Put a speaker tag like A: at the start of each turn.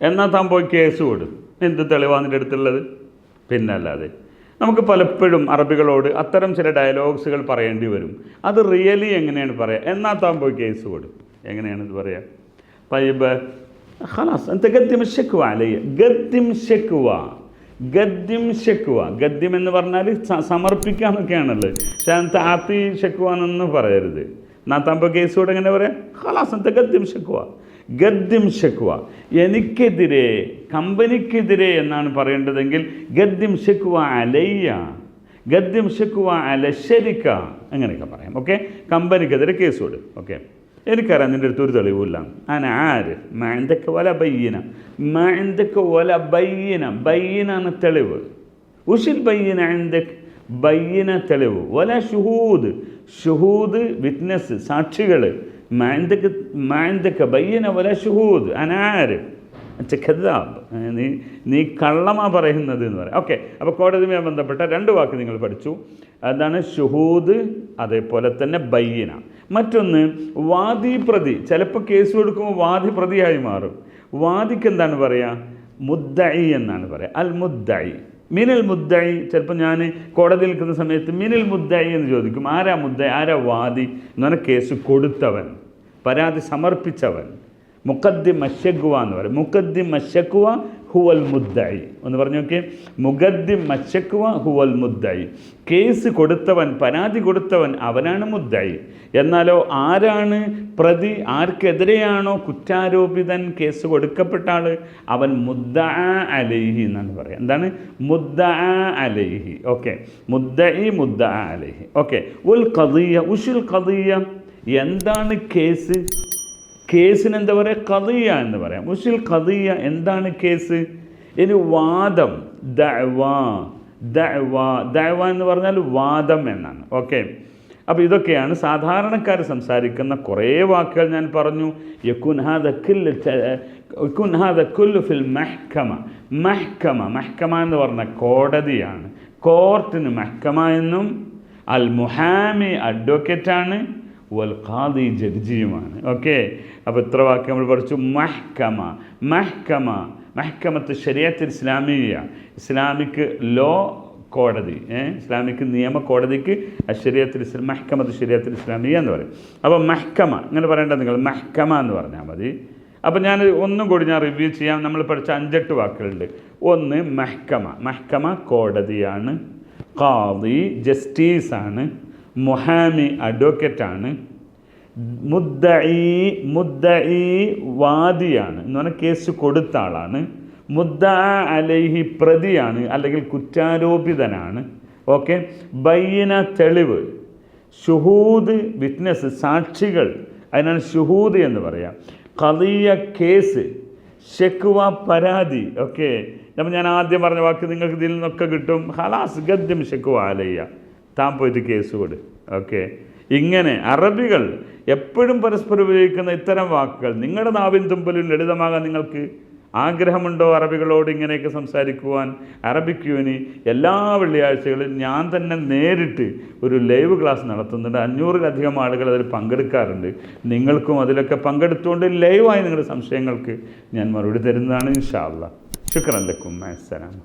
A: എന്നാൽ താൻ പോയി കേസ് കൊടു എന്ത് തെളിവാണ് നിൻ്റെ അടുത്തുള്ളത് പിന്നല്ലാതെ നമുക്ക് പലപ്പോഴും അറബികളോട് അത്തരം ചില ഡയലോഗ്സുകൾ പറയേണ്ടി വരും അത് റിയലി എങ്ങനെയാണ് പറയുക എന്നാൽ താൻ പോയി കേസ് കൊടു എങ്ങനെയാണ് ഇത് പറയുക طيب خلاص انت قدم الشكوى علي قدم شكوى ഗദ്യം ഷെക്കുവ ഗദ്യം എന്ന് പറഞ്ഞാൽ സ- സമർപ്പിക്കാന്നൊക്കെയാണുള്ളത് പക്ഷേ അത് ആത്തി ഷെക്കുവ എന്നൊന്നും പറയരുത് നാത്താമ്പോ കേസോട് എങ്ങനെ പറയാം ഖലാസ് എന്താ ഗദ്യം ഷെക്കുവ ഗദ്യം ശക്വ. എനിക്കെതിരെ കമ്പനിക്കെതിരെ എന്നാണ് പറയേണ്ടതെങ്കിൽ ഗദ്യം ശക്വ അലയ്യ ഗദ്യം ശക്വ അലശരിക്ക അങ്ങനെയൊക്കെ പറയാം. ഓക്കെ കമ്പനിക്കെതിരെ കേസ് കൊടുക്കും ഓക്കെ എനിക്കറിയാം നിന്റെ അടുത്ത് ഒരു തെളിവില്ല അന ആര്? മാന്തക്ക വല ബയ്യന. മാന്തക്ക വല ബയ്യന. ബയ്യനാണ് തെളിവ്. ഉഷിൽ ബയ്യന ആന്തക് ബയ്യന തെളിവ്. വല ഷുഹൂദ്. ഷുഹൂദ് വിറ്റ്നസ് സാക്ഷികൾ മാന്തക്ക് ولا شهود انا عارف അച്ഛ കഥാബ് നീ നീ കള്ളമാ പറയുന്നത് എന്ന് പറയാം. ഓക്കെ അപ്പോൾ കോടതിയുമായി ബന്ധപ്പെട്ട രണ്ട് വാക്ക് നിങ്ങൾ പഠിച്ചു. അതാണ് ഷുഹൂദ് അതേപോലെ തന്നെ ബയ്യന. മറ്റൊന്ന് വാദി പ്രതി ചിലപ്പോൾ കേസ് കൊടുക്കുമ്പോൾ വാദി പ്രതിയായി മാറും. വാദിക്ക് എന്താണ് പറയുക മുദ്ദയി എന്നാണ് പറയുക അൽ മുദ്ദയി മിനൽ മുദ്ദായി ചിലപ്പോൾ ഞാൻ കോടതി നിൽക്കുന്ന സമയത്ത് മിനൽ മുദ്ദായി എന്ന് ചോദിക്കും. ആരാ മുദ്ദായി ആരാ വാദി? എന്ന് പറഞ്ഞാൽ കേസ് കൊടുത്തവൻ പരാതി സമർപ്പിച്ചവൻ. മുക്കദ്ദി മശക്കുവ എന്ന് പറയും. മുക്കദ്ദി മശക്കുവ ഹുവൽ മുദ്ദായി ഒന്ന് പറഞ്ഞു നോക്കിയേ. മുഗദ്ദി മച്ചക്കുവ ഹുവൽ മുദ്ദായി കേസ് കൊടുത്തവൻ പരാതി കൊടുത്തവൻ അവനാണ് മുദ്ദായി എന്നാലോ ആരാണ് പ്രതി ആർക്കെതിരെയാണോ കുറ്റാരോപിതൻ കേസ് കൊടുക്കപ്പെട്ട ആൾ അവൻ മുദ്ദ അലൈഹി എന്നാണ് പറയുക. എന്താണ്? മുദ്ദ അലൈഹി. ഓക്കെ. മുദ്ദ ഈ മുദ്ദ അലൈഹി. ഓക്കെ. ഉൽ കദിയ ഉഷുൽ കദിയ എന്താണ് കേസ്? കേസിന് എന്താ പറയുക കതിയ എന്ന് പറയാം. മുഷിൽ കതിയ എന്താണ് കേസ്? ഇനി വാദം ദഅവ ദഅവ ദഅവ എന്ന് പറഞ്ഞാൽ വാദം എന്നാണ്. ഓക്കെ? അപ്പോൾ ഇതൊക്കെയാണ് സാധാരണക്കാർ സംസാരിക്കുന്ന കുറേ വാക്കുകൾ ഞാൻ പറഞ്ഞു. യക്കുൻ ഹാദ കുല്ല് ത- ഹാദ കുല്ലു ഫിൽ മെഹ്കമ. മെഹ്കമ മെഹ്കമ എന്ന് പറഞ്ഞ കോടതിയാണ്. കോർട്ടിന് മെഹ്കമ എന്നും അൽ മുഹാമി അഡ്വക്കേറ്റാണ്. വൽ ഖാദി ജഡ്ജിയുമാണ്. ഓക്കെ? അപ്പോൾ ഇത്ര വാക്ക് നമ്മൾ പഠിച്ചു. മഹ്കമ. മഹ്കമ. മഹ്കമത്ത് ശരിയത്ത് ഇസ്ലാമിയ. ഇസ്ലാമിക് ലോ കോടതി. ഇസ്ലാമിക് നിയമ കോടതിക്ക് ശരിയത്തിൽ ഇസ്ലാം മഹ്കമത്ത് ശരിയത്തിൽ ഇസ്ലാമിയ എന്ന് പറയും. അപ്പോൾ മഹ്കമ. ഇങ്ങനെ പറയേണ്ടത് നിങ്ങൾ മഹ്കമ എന്ന് പറഞ്ഞാൽ മതി. അപ്പോൾ ഞാൻ ഒന്നും കൂടി ഞാൻ റിവ്യൂ ചെയ്യാം. നമ്മൾ പഠിച്ച അഞ്ചെട്ട് വാക്കുകളുണ്ട്. ഒന്ന് മഹ്കമ. മഹ്കമ കോടതിയാണ്. ഖാദി ജസ്റ്റിസാണ്. മുഹാമി അഡ്വക്കേറ്റാണ്. മുദ്ദഈ മുദ്ദഈ വാദിയാണ്. എന്ന് പറഞ്ഞാൽ കേസ് കൊടുത്ത ആളാണ്. മുദ്ദ അലൈഹി പ്രതിയാണ് അല്ലെങ്കിൽ കുറ്റാരോപിതനാണ്. ഓക്കെ? ബൈന തെളിവ്. ഷുഹൂദ് വിറ്റ്നസ് സാക്ഷികൾ. അതിനാണ് ഷുഹൂദ് എന്ന് പറയാം. കലിയ കേസ് ഷെക്വ പരാതി. ഓക്കെ? അപ്പം ഞാൻ ആദ്യം പറഞ്ഞ വാക്ക് നിങ്ങൾക്ക് ഇതിൽ നിന്നൊക്കെ കിട്ടും. ഹലാസ് ഗദ്യം ഷെക്വ ആലയ്യ താൻ പോയിട്ട് കേസ് കൊടു. ഓക്കെ? ഇങ്ങനെ അറബികൾ എപ്പോഴും പരസ്പരം ഉപയോഗിക്കുന്ന ഇത്തരം വാക്കുകൾ നിങ്ങളുടെ നാവിൻ തുമ്പലിൽ ലളിതമാകാൻ നിങ്ങൾക്ക് ആഗ്രഹമുണ്ടോ അറബികളോട് ഇങ്ങനെയൊക്കെ സംസാരിക്കുവാൻ? അറബിക് യൂനി എല്ലാ വെള്ളിയാഴ്ചകളിലും ഞാൻ തന്നെ നേരിട്ട് ഒരു ലൈവ് ക്ലാസ് നടത്തുന്നുണ്ട്. അഞ്ഞൂറിലധികം ആളുകൾ അതിൽ പങ്കെടുക്കാറുണ്ട്. നിങ്ങൾക്കും അതിലൊക്കെ പങ്കെടുത്തുകൊണ്ട് ലൈവായി നിങ്ങളുടെ സംശയങ്ങൾക്ക് ഞാൻ മറുപടി തരുന്നതാണ് ഇൻഷാ അല്ലാ ശുക്രൻ ലക്കും. അസ്സലാം